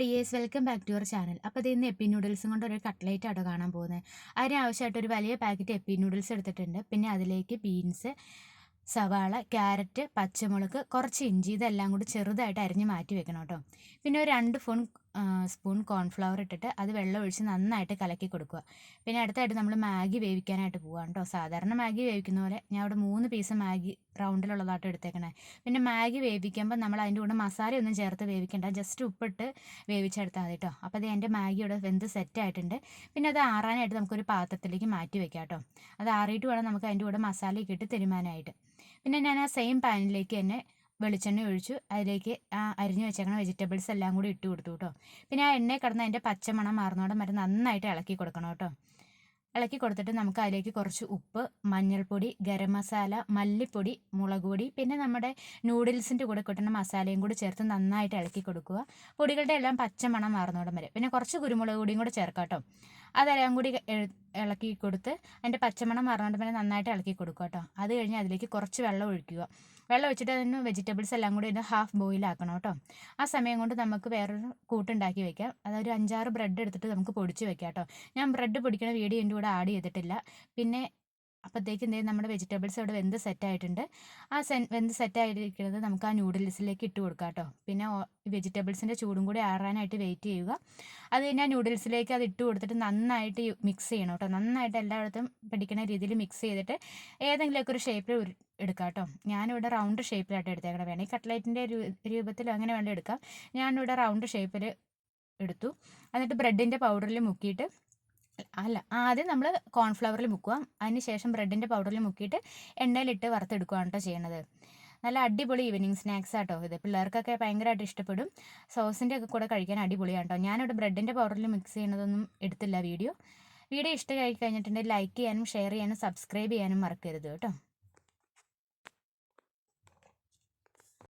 Dears welcome back to your channel അപ്പോൾ അതിൽ നിന്ന് എപ്പി നൂഡിൽസും കൊണ്ട് ഒരു കട്ട്ലേറ്റ് ആട്ടോ കാണാൻ പോകുന്നത് അതിനാവശ്യമായിട്ട് ഒരു വലിയ പാക്കറ്റ് എപ്പി നൂഡിൽസ് എടുത്തിട്ടുണ്ട്. പിന്നെ അതിലേക്ക് ബീൻസ് സവാള ക്യാരറ്റ് പച്ചമുളക് കുറച്ച് ഇഞ്ചി ഇതെല്ലാം കൂടി ചെറുതായിട്ട് അരിഞ്ഞ് മാറ്റി വെക്കണം കേട്ടോ പിന്നെ ഒരു രണ്ട് ഫോൺ സ്പൂൺ കോൺഫ്ലവർ ഇട്ടിട്ട് അത് വെള്ളം ഒഴിച്ച് നന്നായിട്ട് കലക്കി കൊടുക്കുക. പിന്നെ അടുത്തായിട്ട് നമ്മൾ മാഗി വേവിക്കാനായിട്ട് പോകാം കേട്ടോ സാധാരണ മാഗി വേവിക്കുന്ന പോലെ ഞാൻ അവിടെ മൂന്ന് പീസ് മാഗി റൗണ്ടിലുള്ളതായിട്ട് എടുത്തേക്കണേ. പിന്നെ മാഗി വേവിക്കുമ്പോൾ നമ്മൾ അതിന്റെ കൂടെ മസാലയൊന്നും ചേർത്ത് വേവിക്കേണ്ട. ജസ്റ്റ് ഉപ്പിട്ട് വേവിച്ചെടുത്താൽ മതി കേട്ടോ അപ്പോൾ അത് എന്റെ മാഗി ഇവിടെ വെന്ത് സെറ്റ് ആയിട്ടുണ്ട്. പിന്നെ അത് ആറാനായിട്ട് നമുക്കൊരു പാത്രത്തിലേക്ക് മാറ്റി വെക്കാം കേട്ടോ അത് ആറിയിട്ട് വേണം നമുക്ക് അതിന്റെ കൂടെ മസാലയൊക്കെ ഇട്ട് തിരുമാനായിട്ട്. പിന്നെ ഞാൻ ആ സെയിം പാനിലേക്ക് തന്നെ വെളിച്ചെണ്ണ ഒഴിച്ചു. അതിലേക്ക് ആ അരിഞ്ഞു വെച്ചേക്കണ വെജിറ്റബിൾസ് എല്ലാം കൂടി ഇട്ട് കൊടുത്തു കേട്ടോ പിന്നെ ആ എണ്ണയിൽ കിടന്ന് അതിന്റെ പച്ചമണം മാറുന്നോടം മറ്റേ നന്നായിട്ട് ഇളക്കി കൊടുക്കണം കേട്ടോ ഇളക്കി കൊടുത്തിട്ട് നമുക്ക് അതിലേക്ക് കുറച്ച് ഉപ്പ് മഞ്ഞൾപ്പൊടി ഗരം മസാല മല്ലിപ്പൊടി മുളക് പൊടി പിന്നെ നമ്മുടെ നൂഡിൽസിന്റെ കൂടെ കിട്ടുന്ന മസാലയും കൂടി ചേർത്ത് നന്നായിട്ട് ഇളക്കി കൊടുക്കുക. പൊടികളുടെ എല്ലാം പച്ചമണം മാറുന്നോടം വരെ. പിന്നെ കുറച്ച് കുരുമുളക് പൊടിയും കൂടെ ചേർക്കാം കേട്ടോ അതെല്ലാം കൂടി ഇളക്കി കൊടുത്ത് അതിന്റെ പച്ചമണം മറന്നുകൊണ്ട് പിന്നെ നന്നായിട്ട് ഇളക്കി കൊടുക്കുക കേട്ടോ. അത് കഴിഞ്ഞ് അതിലേക്ക് കുറച്ച് വെള്ളം ഒഴിക്കുക. വെള്ളം ഒഴിച്ചിട്ട് അതിന് വെജിറ്റബിൾസ് എല്ലാം കൂടി ഒന്ന് ഹാഫ് ബോയിൽ ആക്കണം കേട്ടോ. ആ സമയം കൊണ്ട് നമുക്ക് വേറൊരു കൂട്ടുണ്ടാക്കി വെക്കാം. അതൊരു അഞ്ചാറ് ബ്രെഡ് എടുത്തിട്ട് നമുക്ക് പൊടിച്ച് വെക്കാം കേട്ടോ. ഞാൻ ബ്രെഡ് പൊടിക്കണ വീഡിയോ എന്റെ കൂടെ ആഡ് ചെയ്തിട്ടില്ല. പിന്നെ അപ്പോഴത്തേക്ക് എന്ത് നമ്മുടെ വെജിറ്റബിൾസ് അവിടെ വെന്ത് സെറ്റ് ആയിട്ടുണ്ട്. ആ സെ വെന്ത് സെറ്റ് ആയിരിക്കുന്നത് നമുക്ക് ആ നൂഡിൽസിലേക്ക് ഇട്ട് കൊടുക്കാം കേട്ടോ പിന്നെ വെജിറ്റബിൾസിന്റെ ചൂടും കൂടി ആറാനായിട്ട് വെയിറ്റ് ചെയ്യുക. അത് കഴിഞ്ഞ് ആ നൂഡിൽസിലേക്ക് അത് ഇട്ട് കൊടുത്തിട്ട് നന്നായിട്ട് മിക്സ് ചെയ്യണം കേട്ടോ. നന്നായിട്ട് എല്ലായിടത്തും പിടിക്കുന്ന രീതിയിൽ മിക്സ് ചെയ്തിട്ട് ഏതെങ്കിലുമൊക്കെ ഒരു ഷേപ്പിൽ എടുക്കാം കേട്ടോ ഞാനിവിടെ റൗണ്ട് ഷേപ്പിലായിട്ട് എടുത്തേക്കണം. വേണമെങ്കിൽ കട്ട്ലൈറ്റിന്റെ രൂപത്തിൽ അങ്ങനെ വേണ്ടി എടുക്കാം. ഞാനിവിടെ റൗണ്ട് ഷേപ്പിൽ എടുത്തു. എന്നിട്ട് ബ്രെഡിന്റെ പൗഡറിൽ മുക്കിയിട്ട് അല്ല ആദ്യം നമ്മൾ കോൺഫ്ലവറിൽ മുക്കുക. അതിന് ശേഷം ബ്രെഡിന്റെ പൗഡറിൽ മുക്കിയിട്ട് എണ്ണയിലിട്ട് വറുത്തെടുക്കുകയാണ് കേട്ടോ ചെയ്യണത്. നല്ല അടിപൊളി ഈവനിങ് സ്നാക്സ് ആട്ടോ ഇത്. പിള്ളേർക്കൊക്കെ ഭയങ്കരമായിട്ട് ഇഷ്ടപ്പെടും. സോസിന്റെ ഒക്കെ കൂടെ കഴിക്കാൻ അടിപൊളിയാണ് കേട്ടോ ഞാനിവിടെ ബ്രെഡിന്റെ പൗഡറിൽ മിക്സ് ചെയ്യുന്നതൊന്നും എടുത്തില്ല വീഡിയോ. വീഡിയോ ഇഷ്ടമായി കഴിഞ്ഞിട്ടുണ്ടെങ്കിൽ ലൈക്ക് ചെയ്യാനും ഷെയർ ചെയ്യാനും സബ്സ്ക്രൈബ് ചെയ്യാനും മറക്കരുത് കേട്ടോ.